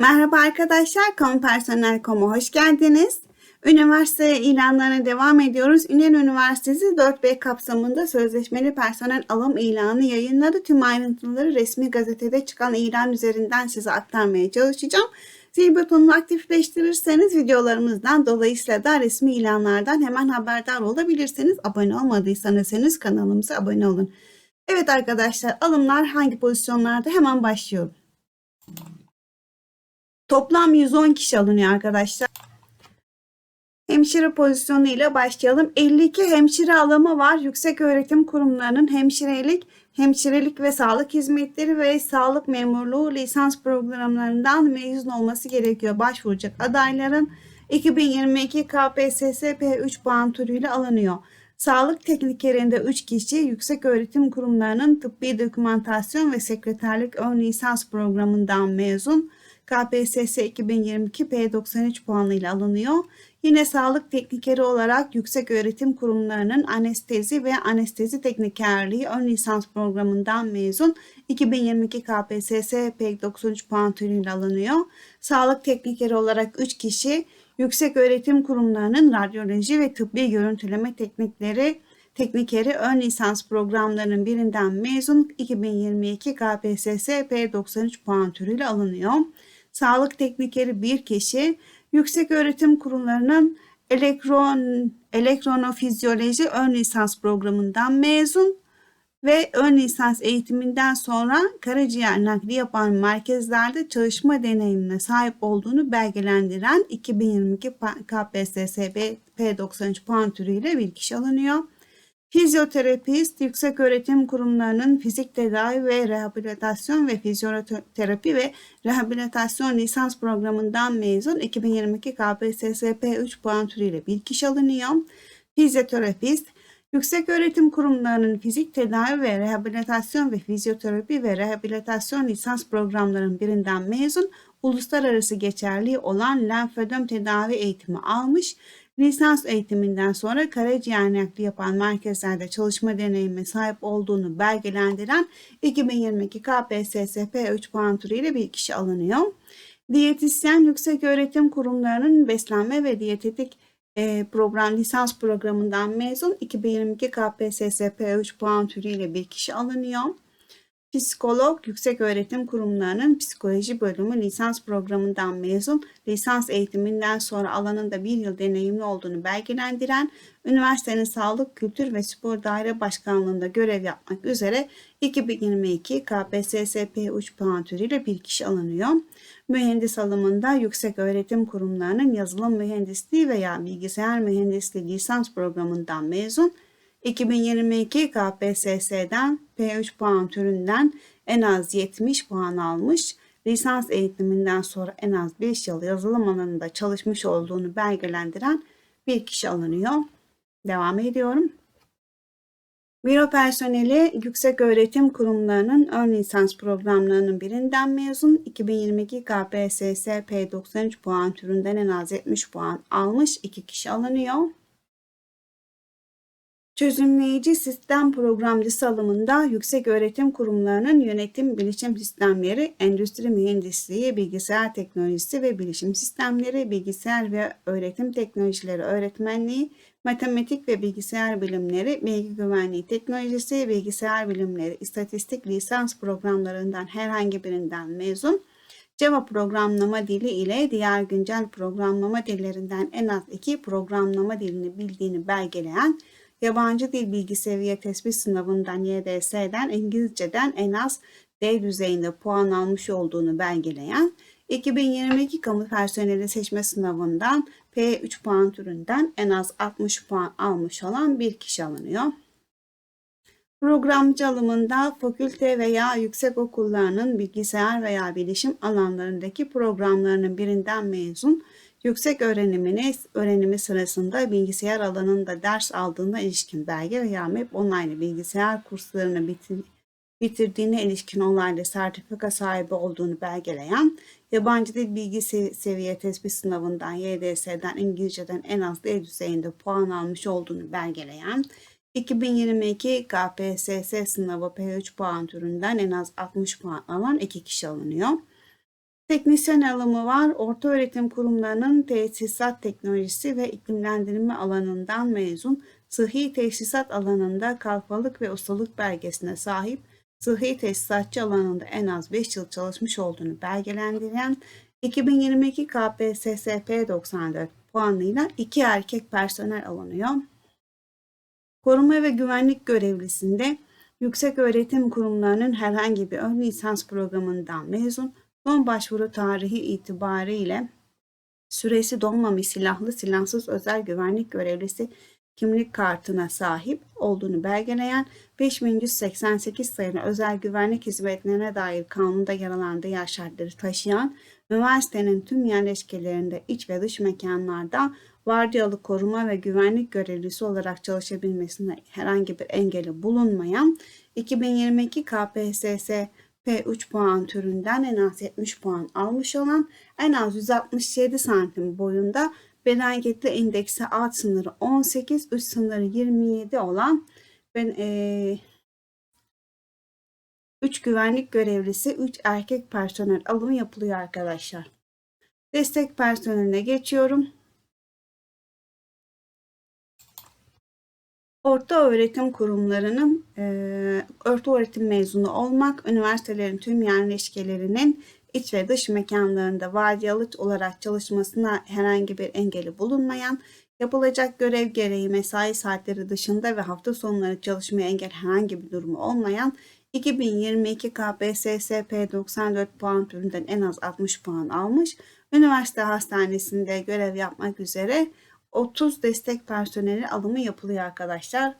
Merhaba arkadaşlar, Kompersonel.com'a hoş geldiniz. Üniversite ilanlarına devam ediyoruz. Ünen Üniversitesi 4B kapsamında sözleşmeli personel alım ilanı yayınladı. Tüm ayrıntıları resmi gazetede çıkan ilan üzerinden size aktarmaya çalışacağım. Zil butonunu aktifleştirirseniz videolarımızdan dolayısıyla da resmi ilanlardan hemen haberdar olabilirsiniz. Abone olmadıysanız henüz kanalımıza abone olun. Evet arkadaşlar alımlar hangi pozisyonlarda hemen başlıyorum. Toplam 110 kişi alınıyor arkadaşlar. Hemşire pozisyonu ile başlayalım. 52 hemşire alımı var. Yüksek öğretim kurumlarının hemşirelik, hemşirelik ve sağlık hizmetleri ve sağlık memurluğu lisans programlarından mezun olması gerekiyor. Başvuracak adayların 2022 KPSS P3 puan türüyle alınıyor. Sağlık teknikerinde 3 kişi yüksek öğretim kurumlarının tıbbi dokümantasyon ve sekreterlik ön lisans programından mezun. KPSS 2022 P93 puanıyla alınıyor. Yine sağlık teknikeri olarak yüksek öğretim kurumlarının anestezi ve anestezi teknikerliği ön lisans programından mezun 2022 KPSS P93 puan türüyle alınıyor. Sağlık teknikeri olarak 3 kişi yüksek öğretim kurumlarının radyoloji ve tıbbi görüntüleme teknikleri teknikeri ön lisans programlarının birinden mezun 2022 KPSS P93 puan türüyle alınıyor. Sağlık teknikeri bir kişi yüksek öğretim kurumlarının elektron elektronofizyoloji ön lisans programından mezun ve ön lisans eğitiminden sonra karaciğer nakli yapan merkezlerde çalışma deneyimine sahip olduğunu belgelendiren 2022 KPSS P93 puan türüyle bir kişi alınıyor. Fizyoterapist, yüksek öğretim kurumlarının fizik tedavi ve rehabilitasyon ve fizyoterapi ve rehabilitasyon lisans programından mezun 2022 KPSS P3 puan türüyle bir kişi alınıyor. Fizyoterapist, yüksek öğretim kurumlarının fizik tedavi ve rehabilitasyon ve fizyoterapi ve rehabilitasyon lisans programlarının birinden mezun, uluslararası geçerli olan lenfödem tedavi eğitimi almış Lisans eğitiminden sonra karaciğer nakli yapan merkezlerde çalışma deneyimi sahip olduğunu belgelendiren 2022 KPSS P3 puan ile bir kişi alınıyor. Diyetisyen yüksek öğretim kurumlarının beslenme ve diyetetik e, program lisans programından mezun 2022 KPSS P3 puan ile bir kişi alınıyor. Psikolog Yüksek Öğretim Kurumlarının Psikoloji Bölümü lisans programından mezun, lisans eğitiminden sonra alanında bir yıl deneyimli olduğunu belgelendiren, üniversitenin Sağlık, Kültür ve Spor Daire Başkanlığı'nda görev yapmak üzere 2022 KPSS P3 puan türüyle bir kişi alınıyor. Mühendis alımında Yüksek Öğretim Kurumlarının yazılım mühendisliği veya bilgisayar mühendisliği lisans programından mezun, 2022 KPSS'den P3 puan türünden en az 70 puan almış, lisans eğitiminden sonra en az 5 yıl yazılım alanında çalışmış olduğunu belgelendiren bir kişi alınıyor. Devam ediyorum. Büro personeli yüksek öğretim kurumlarının ön lisans programlarının birinden mezun 2022 KPSS P93 puan türünden en az 70 puan almış 2 kişi alınıyor. Çözümleyici sistem programcısı alımında yüksek öğretim kurumlarının yönetim bilişim sistemleri, endüstri mühendisliği, bilgisayar teknolojisi ve bilişim sistemleri, bilgisayar ve öğretim teknolojileri öğretmenliği, matematik ve bilgisayar bilimleri, bilgi güvenliği teknolojisi, bilgisayar bilimleri, istatistik lisans programlarından herhangi birinden mezun, Java programlama dili ile diğer güncel programlama dillerinden en az iki programlama dilini bildiğini belgeleyen yabancı dil bilgi seviye tespit sınavından YDS'den İngilizceden en az D düzeyinde puan almış olduğunu belgeleyen 2022 kamu personeli seçme sınavından P3 puan türünden en az 60 puan almış olan bir kişi alınıyor. Programcı alımında fakülte veya yüksek okullarının bilgisayar veya bilişim alanlarındaki programlarının birinden mezun Yüksek öğrenimini öğrenimi sırasında bilgisayar alanında ders aldığına ilişkin belge veya MEP online bilgisayar kurslarını bitir, bitirdiğine ilişkin olayla sertifika sahibi olduğunu belgeleyen, yabancı dil bilgi seviye tespit sınavından YDS'den İngilizceden en az D düzeyinde puan almış olduğunu belgeleyen, 2022 KPSS sınavı P3 puan türünden en az 60 puan alan iki kişi alınıyor. Teknisyen alımı var. Orta öğretim kurumlarının tesisat teknolojisi ve iklimlendirme alanından mezun, sıhhi tesisat alanında kalfalık ve ustalık belgesine sahip, sıhhi tesisatçı alanında en az 5 yıl çalışmış olduğunu belgelendiren 2022 KPSSP 94 puanıyla iki erkek personel alınıyor. Koruma ve güvenlik görevlisinde yüksek öğretim kurumlarının herhangi bir ön lisans programından mezun, son başvuru tarihi itibariyle süresi donmamış silahlı silahsız özel güvenlik görevlisi kimlik kartına sahip olduğunu belgeleyen 5188 sayılı özel güvenlik hizmetlerine dair kanunda yer alan diğer şartları taşıyan üniversitenin tüm yerleşkelerinde iç ve dış mekanlarda vardiyalı koruma ve güvenlik görevlisi olarak çalışabilmesine herhangi bir engeli bulunmayan 2022 KPSS P3 puan türünden en az 70 puan almış olan en az 167 santim boyunda beden kitle indeksi alt sınırı 18, üst sınırı 27 olan ben e, 3 güvenlik görevlisi, 3 erkek personel alımı yapılıyor arkadaşlar. Destek personeline geçiyorum. Orta öğretim kurumlarının e, orta öğretim mezunu olmak, üniversitelerin tüm yerleşkelerinin iç ve dış mekanlarında vardiyalı olarak çalışmasına herhangi bir engeli bulunmayan, yapılacak görev gereği mesai saatleri dışında ve hafta sonları çalışmaya engel herhangi bir durumu olmayan 2022 KPSS P94 puan türünden en az 60 puan almış, üniversite hastanesinde görev yapmak üzere 30 destek personeli alımı yapılıyor arkadaşlar.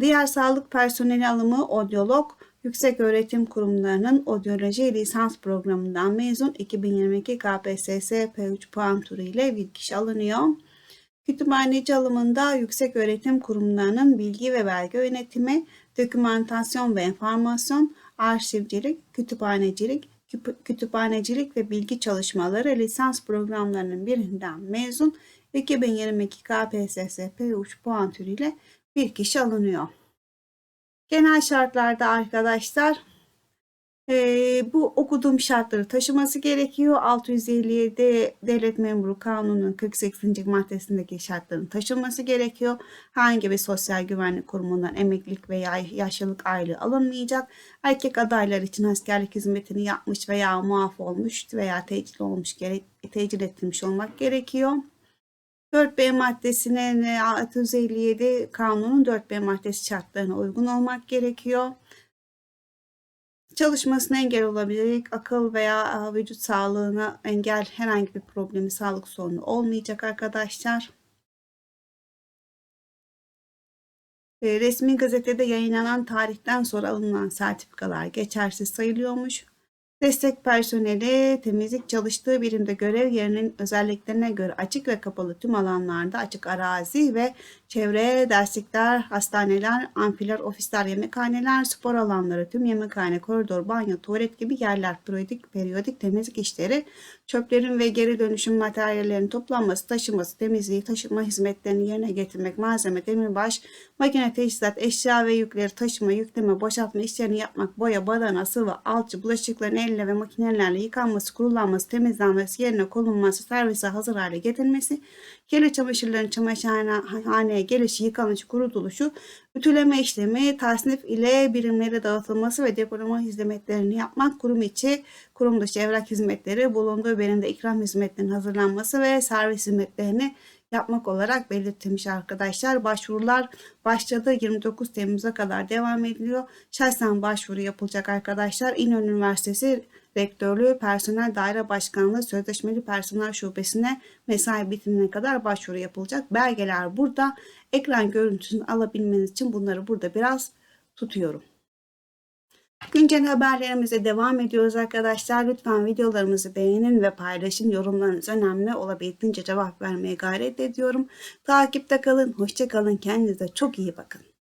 Diğer sağlık personeli alımı odyolog, yüksek öğretim kurumlarının odyoloji lisans programından mezun 2022 KPSS P3 puan turu ile bir kişi alınıyor. Kütüphaneci alımında yüksek öğretim kurumlarının bilgi ve belge yönetimi, dokümantasyon ve enformasyon, arşivcilik, kütüphanecilik, kütüphanecilik ve bilgi çalışmaları lisans programlarının birinden mezun 2022 KPSS P3 puan türüyle bir kişi alınıyor. Genel şartlarda arkadaşlar e, bu okuduğum şartları taşıması gerekiyor. 657 Devlet Memuru Kanunu'nun 48. maddesindeki şartların taşınması gerekiyor. Hangi bir sosyal güvenlik kurumundan emeklilik veya yaşlılık aylığı alınmayacak. Erkek adaylar için askerlik hizmetini yapmış veya muaf olmuş veya tecil olmuş, tecil ettirmiş olmak gerekiyor. 4B maddesine 657 kanunun 4B maddesi şartlarına uygun olmak gerekiyor. Çalışmasına engel olabilecek akıl veya vücut sağlığına engel herhangi bir problemi, sağlık sorunu olmayacak arkadaşlar. Resmi gazetede yayınlanan tarihten sonra alınan sertifikalar geçersiz sayılıyormuş. Destek personeli temizlik çalıştığı birimde görev yerinin özelliklerine göre açık ve kapalı tüm alanlarda açık arazi ve çevre, derslikler, hastaneler, amfiler, ofisler, yemekhaneler, spor alanları, tüm yemekhane, koridor, banyo, tuvalet gibi yerler, periyodik, periyodik temizlik işleri, çöplerin ve geri dönüşüm materyallerinin toplanması, taşıması, temizliği, taşıma hizmetlerini yerine getirmek, malzeme, demirbaş, makine teçhizat, eşya ve yükleri taşıma, yükleme, boşaltma işlerini yapmak, boya, badana, sıvı, alçı, bulaşıkların elle ve makinelerle yıkanması, kurulanması, temizlenmesi, yerine konulması, servise hazır hale getirilmesi, kirli çamaşırların çamaşırhaneye gelişi, yıkanışı, kurutuluşu, ütüleme işlemi, tasnif ile birimlere dağıtılması ve depolama hizmetlerini yapmak, kurum içi, kurum dışı evrak hizmetleri, bulunduğu birinde ikram hizmetlerinin hazırlanması ve servis hizmetlerini yapmak olarak belirtilmiş arkadaşlar. Başvurular başladı. 29 Temmuz'a kadar devam ediliyor. Şahsen başvuru yapılacak arkadaşlar. İnönü Üniversitesi Rektörlüğü Personel Daire Başkanlığı Sözleşmeli Personel Şubesi'ne mesai bitimine kadar başvuru yapılacak. Belgeler burada. Ekran görüntüsünü alabilmeniz için bunları burada biraz tutuyorum. Güncel haberlerimize devam ediyoruz arkadaşlar. Lütfen videolarımızı beğenin ve paylaşın. Yorumlarınız önemli. Olabildiğince cevap vermeye gayret ediyorum. Takipte kalın. Hoşçakalın. Kendinize çok iyi bakın.